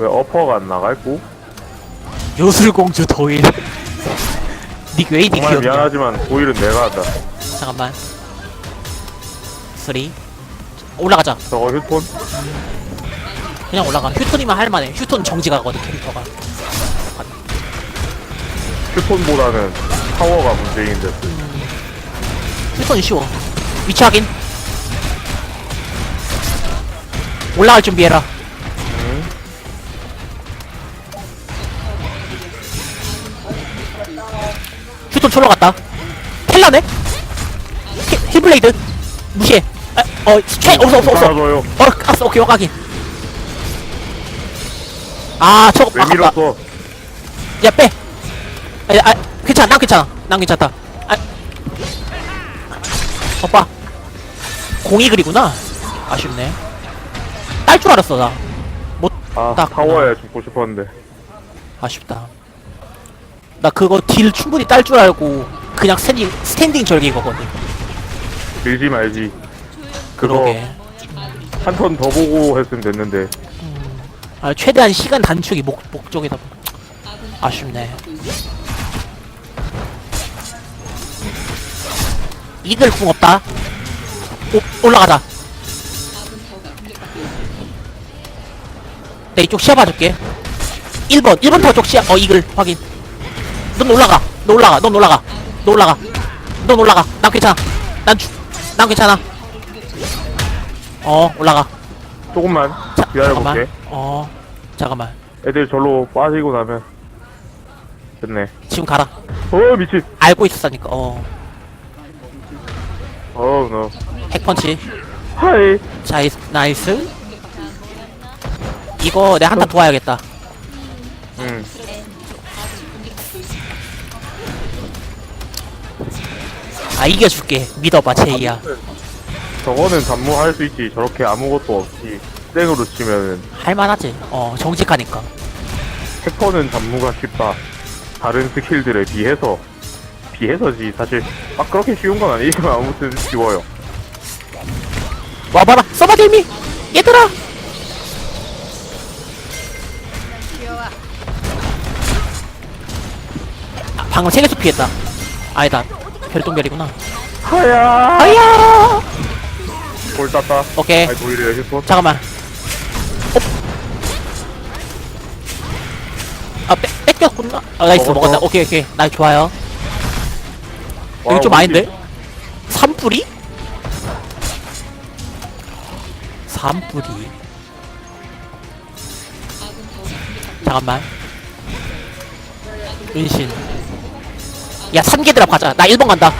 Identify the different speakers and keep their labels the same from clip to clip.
Speaker 1: 왜 어퍼가 안 나갈고?
Speaker 2: 요술공주 도일. 닉 웨이디
Speaker 1: 정말
Speaker 2: 귀엽냐?
Speaker 1: 미안하지만 도일은 내가 한다.
Speaker 2: 잠깐만. 쓰리. 올라가자.
Speaker 1: 저거 휴톤?
Speaker 2: 그냥 올라가. 휴톤이면 할만해. 휴톤 정지 가거든 캐릭터가.
Speaker 1: 휴톤보다는 타워가 문제인 듯.
Speaker 2: 휴톤이 쉬워. 위치 확인. 올라갈 준비해라 촐로 갔다 텔라네 히, 힐블레이드 무시해 아, 어최 없어 없어 없어. 어 알았어 오케이 확인 아 저거
Speaker 1: 왜
Speaker 2: 아깝다
Speaker 1: 밀었어?
Speaker 2: 야 빼. 아, 아 괜찮아 난 괜찮아 난 괜찮다. 아 오빠 공이 그리구나. 아쉽네. 딸 줄 알았어 나. 못
Speaker 1: 아,
Speaker 2: 딱
Speaker 1: 타워에 죽고 싶었는데.
Speaker 2: 아쉽다. 나 그거 딜 충분히 딸 줄 알고 그냥 스탠딩 스탠딩 절개 거거든.
Speaker 1: 밀지 말지. 그거
Speaker 2: 그러게.
Speaker 1: 한 턴 더 보고 했으면 됐는데.
Speaker 2: 아 최대한 시간 단축이 목 목적이다. 아쉽네. 이글 궁 없다. 오, 올라가자. 내 이쪽 시야 봐줄게. 1번, 1번 타워 쪽 시야. 어, 이글 확인. 넌 올라가. 너 올라가. 넌 올라가. 너 올라가. 넌 올라가. 난 괜찮아. 난 주, 난 괜찮아. 어, 올라가.
Speaker 1: 조금만
Speaker 2: 자,
Speaker 1: 기다려볼게.
Speaker 2: 잠깐만. 어, 잠깐만.
Speaker 1: 애들 절로 빠지고 나면. 됐네.
Speaker 2: 지금 가라.
Speaker 1: 어, 미친.
Speaker 2: 알고 있었다니까. 어,
Speaker 1: 어, 너.
Speaker 2: 핵펀치.
Speaker 1: 하이.
Speaker 2: 자, 이- 나이스. 이거 내가 한타 도와야겠다. 아, 이겨줄게. 믿어봐, 제이야.
Speaker 1: 저거는 단무할 수 있지. 저렇게 아무것도 없이 쌩으로 치면은
Speaker 2: 할만하지. 어, 정직하니까.
Speaker 1: 해커는 단무가 쉽다. 다른 스킬들에 비해서 비해서지 사실 막 그렇게 쉬운 건 아니지만 아무튼 쉬워요.
Speaker 2: 와봐라. 써봐, 딜미! 얘들아! 아, 방금 세계수 피했다. 아니다. 별똥별이구나.
Speaker 1: 하야.
Speaker 2: 아야!
Speaker 1: 골 땄다.
Speaker 2: 오케이.
Speaker 1: 아이 도일이야 휴톤.
Speaker 2: 잠깐만. 어? 아, 뺏, 뺏겼구나. 아, 나이스,
Speaker 1: 먹었어.
Speaker 2: 먹었다. 오케이, 오케이. 나 좋아요.
Speaker 1: 와,
Speaker 2: 이거 좀 아닌데? 삼뿌리? 삼뿌리. 잠깐만. 은신. 야, 삼개드랍 가자. 나 1번 간다.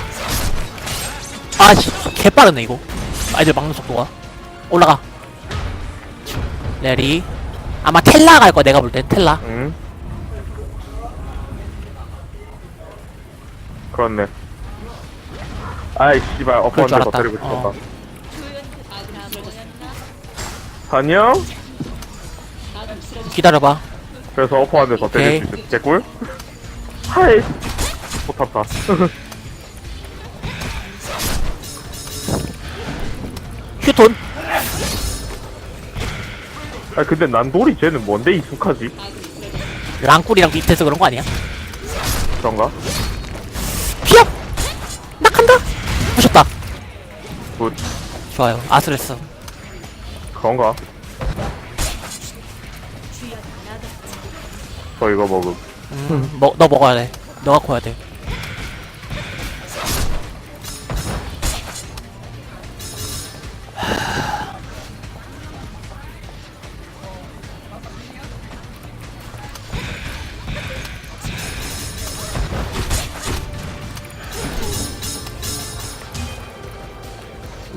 Speaker 2: 아, 씨. 개빠르네, 이거. 아이들 막는 속도가. 올라가. 레리. 아마 텔라 갈 거야, 내가 볼 땐. 텔라.
Speaker 1: 응. 그렇네. 아이 씨발
Speaker 2: 그럴 줄 알았다.
Speaker 1: 때리고 싶었다.
Speaker 2: 어.
Speaker 1: 안녕.
Speaker 2: 기다려봐.
Speaker 1: 그래서 어퍼한테 더 때릴 수 있어. 개꿀? 하이. 포탑 다.
Speaker 2: 휴톤.
Speaker 1: 아 근데 난돌이 쟤는 뭔데 익숙하지?
Speaker 2: 랑꿀이랑 밑에서 그런 거 아니야?
Speaker 1: 그런가?
Speaker 2: 피업! 낙한다! 부셨다.
Speaker 1: 굿.
Speaker 2: 좋아요. 아슬했어.
Speaker 1: 그런가? 저 이거 먹음.
Speaker 2: 음, 뭐, 너 먹어야 돼. 너가 커야 돼.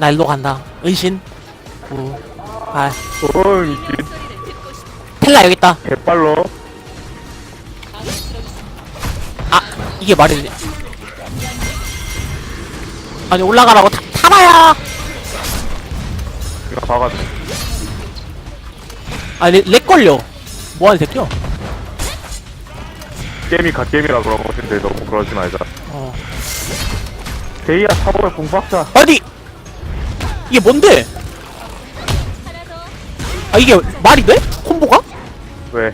Speaker 2: 나 일로 간다. 은신. 우. 아,
Speaker 1: 어 미친.
Speaker 2: 텔라 여기 있다.
Speaker 1: 개빨러.
Speaker 2: 아 이게 말이 되냐 아니 올라가라고 타, 타봐야
Speaker 1: 이거 봐가지고.
Speaker 2: 아니 렉, 렉 걸려 뭐하는 새끼야
Speaker 1: 게임이 갓게임이라 그런 것 같은데 너무 그러지 말자.
Speaker 2: 어
Speaker 1: 데이야 타워에 공박자.
Speaker 2: 아니 이게 뭔데 아 이게 말이 돼? 콤보가?
Speaker 1: 왜?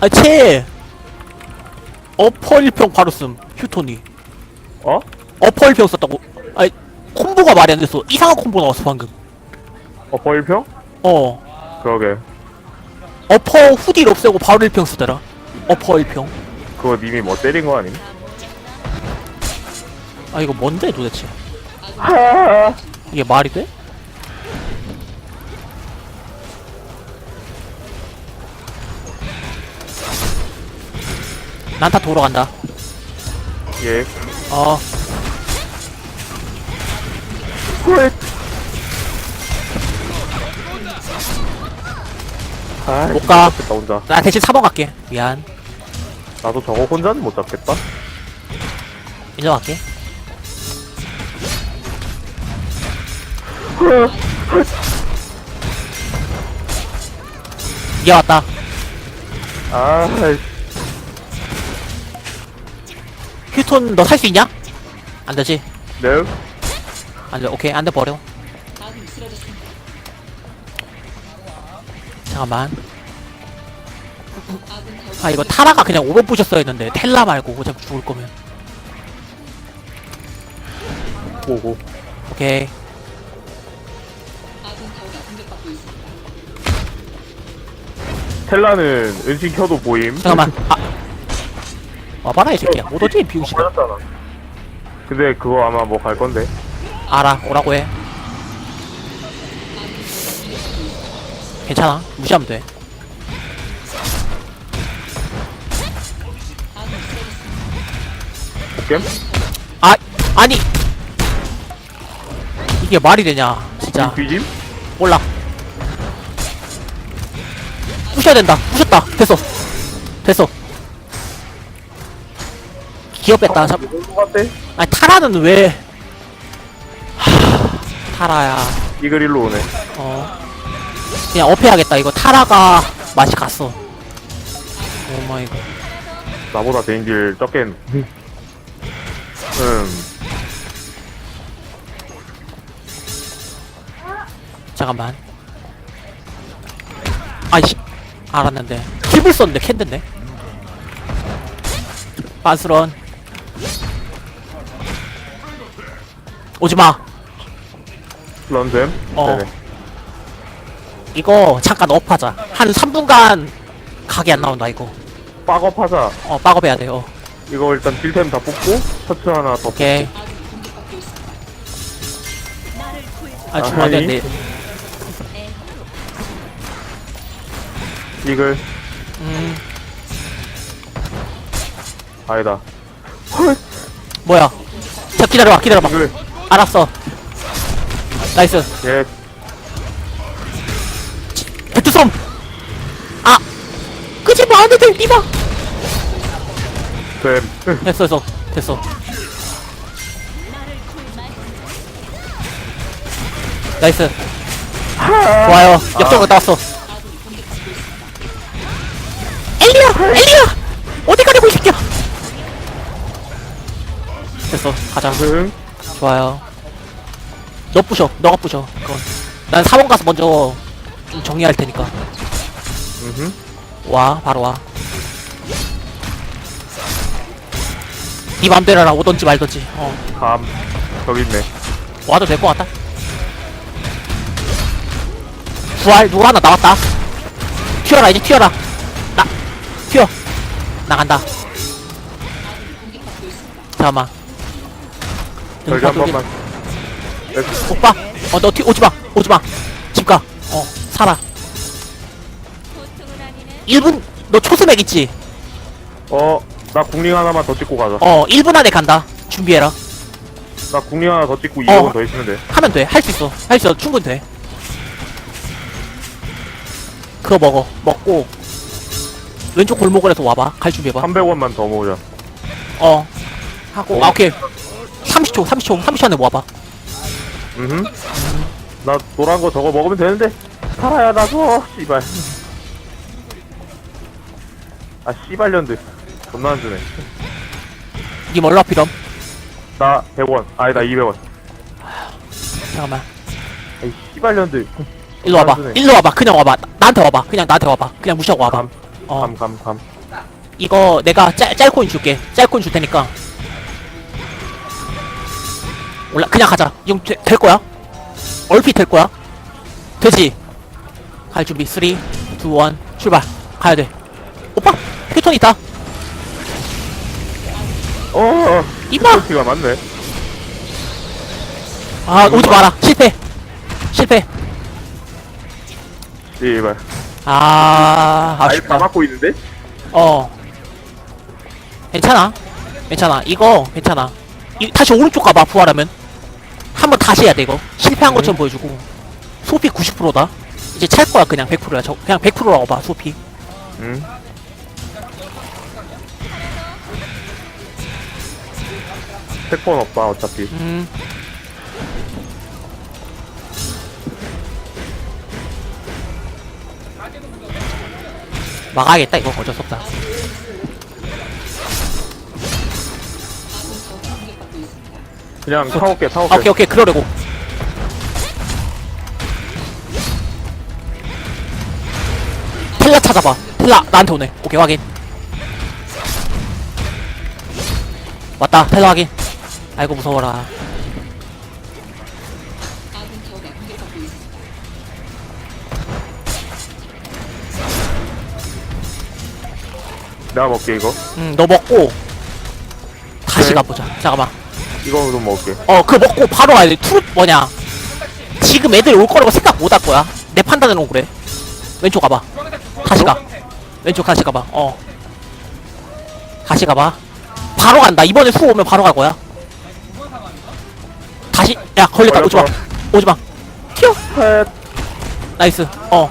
Speaker 2: 아, 쟤! 어퍼 1평 바로 쓴, 휴톤이.
Speaker 1: 어?
Speaker 2: 어퍼 1평 썼다고. 아니, 콤보가 말이 안 됐어. 이상한 콤보 나왔어, 방금.
Speaker 1: 어, 벌평?
Speaker 2: 어.
Speaker 1: 그러게.
Speaker 2: 어퍼 후딜 없애고 바로 1평 쓰더라. 어퍼 1평.
Speaker 1: 그거 님이 뭐 때린 거 아님?
Speaker 2: 아, 이거 뭔데, 도대체?
Speaker 1: 하
Speaker 2: 이게 말이 돼? 난타 도로 간다.
Speaker 1: 예.
Speaker 2: 어,
Speaker 1: 헐. 아,
Speaker 2: 못 가.
Speaker 1: 잡겠다, 혼자.
Speaker 2: 나 대신 4번 갈게. 미안.
Speaker 1: 나도 저거 혼자는 못 잡겠다.
Speaker 2: 인정할게. 이게 왔다.
Speaker 1: 아,
Speaker 2: 휴톤 너 살 수 있냐? 안 되지.
Speaker 1: 네.
Speaker 2: 안 돼. 오케이. 안 돼. 버려. 잠깐만. 아, 이거 타라가 그냥 5번 부셨어야 했는데. 텔라 말고 어차피 죽을 거면.
Speaker 1: 오고.
Speaker 2: 오케이.
Speaker 1: 텔라는 은신 켜도 보임.
Speaker 2: 잠깐만. 아. 와봐라, 이 새끼야. 오더지, 비우시다.
Speaker 1: 맞았잖아. 근데 그거 아마 뭐 갈 건데.
Speaker 2: 알아. 오라고 해. 괜찮아. 무시하면 돼.
Speaker 1: 복겜?
Speaker 2: 아, 아니. 이게 말이 되냐. 진짜.
Speaker 1: 뒤짐?
Speaker 2: 몰라. 부셔야 된다. 부셨다. 됐어. 됐어. 기어 뺐다.
Speaker 1: 갔대?
Speaker 2: 아니, 타라는 왜. 하, 타라야.
Speaker 1: 이글 일로 오네.
Speaker 2: 어. 그냥 업해야겠다. 이거 타라가 맛이 갔어. 오마이갓.
Speaker 1: 나보다 대인질 적겠. 음.
Speaker 2: 잠깐만. 아이씨. 알았는데. 힙을 썼는데, 캔드네. 빤스런. 오지마.
Speaker 1: 런셈?
Speaker 2: 어.
Speaker 1: 네네.
Speaker 2: 이거 잠깐 업하자. 한 3분간 각이 안 나온다, 이거.
Speaker 1: 백업하자.
Speaker 2: 어, 백업해야 돼요.
Speaker 1: 이거 일단 딜템 다 뽑고, 셔츠 하나 더
Speaker 2: 오케이. 아, 죽으면 안 되는데.
Speaker 1: 이글.
Speaker 2: 음,
Speaker 1: 아니다.
Speaker 2: 뭐야. 자, 기다려봐, 기다려봐.
Speaker 1: 이글.
Speaker 2: 알았어. 나이스.
Speaker 1: 예.
Speaker 2: 배트솜! 아! 끄지 마, 안 돼, 니마!
Speaker 1: 됨.
Speaker 2: 됐어, 됐어, 됐어. 나이스. 좋아요. 역적으로 따왔어. 엘리야! 어디 가려고, 이 새끼야! 됐어, 가자.
Speaker 1: 응.
Speaker 2: 좋아요. 너 부셔, 너가 부셔. 그건. 난 4번 가서 먼저 좀 정리할 테니까.
Speaker 1: 음흠.
Speaker 2: 와, 바로 와. 네 맘대로 하라, 오던지 말던지. 어,
Speaker 1: 감. 저기 있네.
Speaker 2: 와도 될 것 같다. 부활, 누구 하나 나왔다. 튀어라, 이제 튀어라. 나, 튀어. 나간다. 잠깐만.
Speaker 1: 저기 한 번만. 네,
Speaker 2: 오빠, 어, 너 튀, 오지 마, 오지 마. 집 가. 어, 살아. 1분, 너 초스맥 있지?
Speaker 1: 어, 나 국링 하나만 더 찍고 가자.
Speaker 2: 어, 1분 안에 간다. 준비해라.
Speaker 1: 나 국링 하나 더 찍고
Speaker 2: 어.
Speaker 1: 200원 더 있으면 돼.
Speaker 2: 하면 돼. 할 수 있어. 할 수 있어. 충분히 돼. 그거 먹어. 먹고, 왼쪽 골목을해서 와봐. 갈 준비해봐.
Speaker 1: 300원만 더 모으자.
Speaker 2: 어. 하고,
Speaker 1: 어.
Speaker 2: 아, 오케이. 30초, 30초, 30초 안에 모아봐.
Speaker 1: 음. 나 노란 거 저거 먹으면 되는데. 살아야 나서 씨발. 아 씨발년들. 존나 안 주네.
Speaker 2: 니 뭘로 앞이럼?
Speaker 1: 나 100원. 아니다 200원.
Speaker 2: 잠깐만.
Speaker 1: 아이 씨발년들.
Speaker 2: 일로 와봐. 일로 와봐. 그냥 와봐. 나, 나한테 와봐 그냥 나한테 와봐 그냥 무시하고 와봐
Speaker 1: 감.
Speaker 2: 어.
Speaker 1: 감, 감, 감.
Speaker 2: 이거 내가 짤, 짤코인 줄게. 짤코인 줄 테니까. 올라 그냥 가자. 이형 되- 될 거야? 얼핏 될 거야? 되지? 갈 준비. 3 2 1 출발. 가야 돼. 오빠 휴톤 있다.
Speaker 1: 어, 어.
Speaker 2: 이봐.
Speaker 1: 티가 맞네.
Speaker 2: 아 오지 마라. 실패. 실패.
Speaker 1: 씨발.
Speaker 2: 아
Speaker 1: 아예 다.
Speaker 2: 아쉽다
Speaker 1: 맞고 있는데?
Speaker 2: 어. 괜찮아. 괜찮아. 이거 괜찮아. 이, 다시 오른쪽 가봐 부활하면. 한번 다시 해야 돼 이거. 실패한
Speaker 1: 음.
Speaker 2: 것처럼 보여주고. 소피 90%다. 이제 찰 거야 그냥 100%야. 저 그냥 100%라고 봐 소피.
Speaker 1: 응. 택폰 없다, 어차피.
Speaker 2: 음 막아야겠다 이거. 어쩔 수 없다.
Speaker 1: 그냥 타올게, 타올게.
Speaker 2: 아, 오케이 오케이. 그러려고. 텔라 찾아봐. 텔라 나한테 오네. 오케이 확인. 왔다. 텔라 확인. 아이고 무서워라
Speaker 1: 내가 먹게, 이거.
Speaker 2: 응 너 먹고 다시
Speaker 1: 네.
Speaker 2: 가보자. 잠깐만.
Speaker 1: 이거 좀 먹을게.
Speaker 2: 어 그거 먹고 바로 가야 돼. 투 뭐냐. 지금 애들이 올 거라고 생각 못 할 거야. 내 판단으로 그래. 왼쪽 가봐. 다시 가. 왼쪽 다시 가봐. 어. 다시 가봐. 바로 간다. 이번에 수 오면 바로 갈 거야. 다시 야 걸렸다. 오지 마
Speaker 1: 걸렸어.
Speaker 2: 오지 마. 튀어.
Speaker 1: 펫.
Speaker 2: 나이스. 어.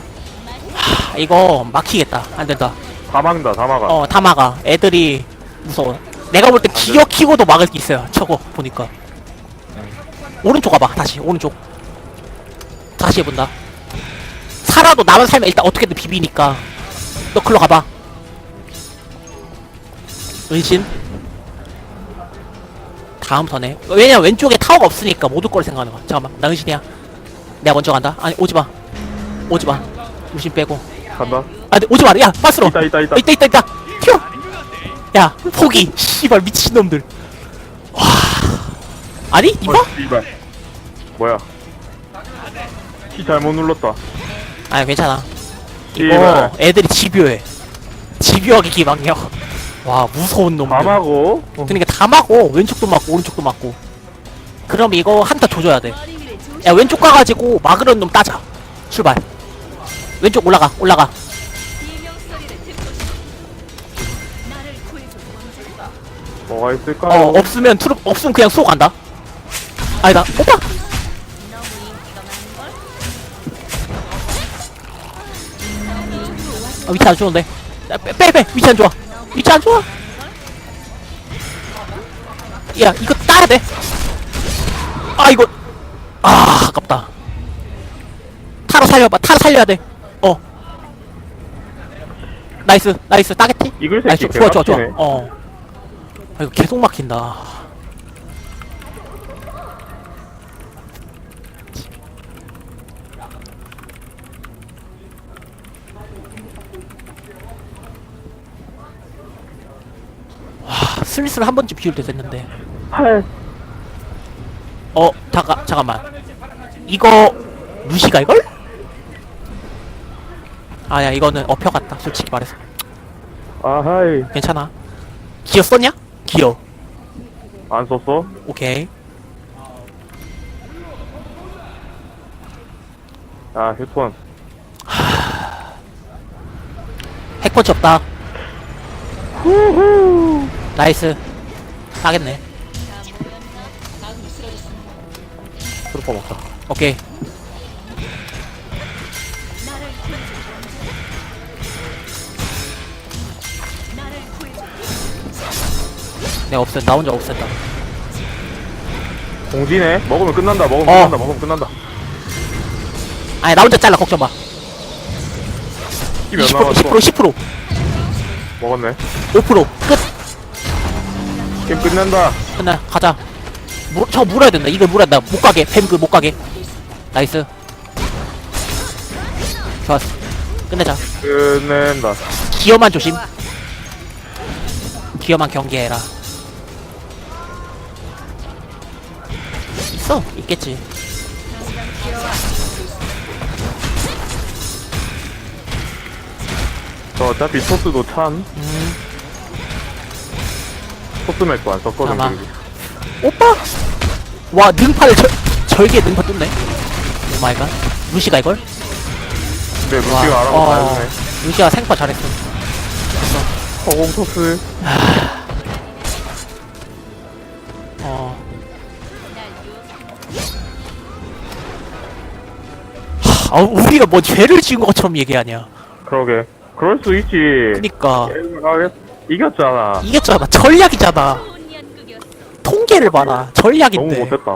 Speaker 2: 하, 이거 막히겠다. 안 된다
Speaker 1: 다 막는다, 다 막아.
Speaker 2: 어 다 막아. 애들이 무서워. 내가 볼 때 기어 키고도 막을 게 있어요 저거 보니까. 오른쪽 가봐 다시. 오른쪽. 다시 해본다. 살아도 남은 살면 일단 어떻게든 비비니까. 너 글로 가봐. 은신. 다음 턴에. 왜냐 면 왼쪽에 타워가 없으니까 못올걸 생각하는 거야 잠깐만 나 은신이야. 내가 먼저 간다. 아니 오지 마. 오지 마. 은신 빼고.
Speaker 1: 간다.
Speaker 2: 아, 네, 오지 마라. 야, 빠스로.
Speaker 1: 있다, 있다, 있다.
Speaker 2: 있다, 있다, 있다. 튀어. 야, 포기. 씨발 미친놈들. 와. 아니, 이봐?
Speaker 1: 어, 씨발. 뭐야. 키 잘못 눌렀다.
Speaker 2: 아, 괜찮아. 이거
Speaker 1: 씨발.
Speaker 2: 애들이 집요해. 집요하게 기망력. 와, 무서운 놈들.
Speaker 1: 어.
Speaker 2: 그러니까 다 막고 왼쪽도 막고 오른쪽도 막고. 그럼 이거 한타 조져야 돼. 야, 왼쪽 가가지고 막으려는 놈 따자. 출발. 왼쪽 올라가, 올라가.
Speaker 1: 뭐가 있을까요?
Speaker 2: 어, 없으면 트룹 없으면 그냥 쏘고 간다. 아니다. 오빠. 아, 위치 안 좋은데. 야, 빼, 빼, 빼. 위치 안 좋아. 위치 안 좋아. 야, 이거 따야 돼. 아, 이거. 아, 아깝다. 타로 살려봐. 타로 살려야 돼. 어. 나이스, 나이스. 따겠지?
Speaker 1: 이글 새끼
Speaker 2: 나이스. 좋아, 좋아, 좋아. 어. 아, 이거 계속 막힌다. 와, 슬슬 한 번쯤 비울 때 됐는데.
Speaker 1: 팔.
Speaker 2: 어, 잠깐, 잠깐만. 이거, 루시가 이걸? 아, 야, 이거는 업혀 같다. 솔직히 말해서.
Speaker 1: 아하이.
Speaker 2: 괜찮아. 기어 썼냐? 기어.
Speaker 1: 안 썼어?
Speaker 2: 오케이.
Speaker 1: 아, 휴톤.
Speaker 2: 핵펀치 없다. 나이스. 따겠네.
Speaker 1: 트루퍼 먹자.
Speaker 2: 오케이. 내가 없앤, 나 혼자 없앤다.
Speaker 1: 공지네? 먹으면 끝난다, 먹으면
Speaker 2: 어.
Speaker 1: 끝난다, 먹으면 끝난다.
Speaker 2: 아니, 나 혼자 잘라, 걱정 마.
Speaker 1: 키몇
Speaker 2: 20%,
Speaker 1: 남았어?
Speaker 2: 10%, 10%,
Speaker 1: 먹었네.
Speaker 2: 5%. 끝!
Speaker 1: 게임 끝난다.
Speaker 2: 끝나, 가자. 물, 저거 물어야 된다. 이걸 물어야 된다. 못 가게, 뱀그 못 가게. 나이스. 좋았어. 끝내자
Speaker 1: 끝낸다.
Speaker 2: 기어만 조심 기어만 경계해라 있어. 있겠지.
Speaker 1: 저 어차피 토스도 참,
Speaker 2: 음.
Speaker 1: 토스 맥도 안 썼거든,
Speaker 2: 아마. 오빠! 와 능파를 절 절개 능파 뚫네. 오마이갓. 루시가 이걸?
Speaker 1: 근데 루시가
Speaker 2: 와,
Speaker 1: 알아서
Speaker 2: 어,
Speaker 1: 다.
Speaker 2: 루시가 생파 잘했어.
Speaker 1: 허공 토스.
Speaker 2: 어 아, 우리가 뭐 죄를 지은 것처럼 얘기하냐
Speaker 1: 그러게. 그럴 수 있지.
Speaker 2: 그니까
Speaker 1: 아, 이겼잖아.
Speaker 2: 이겼잖아 전략이잖아 통계를 봐라
Speaker 1: 너무
Speaker 2: 전략인데
Speaker 1: 못했다.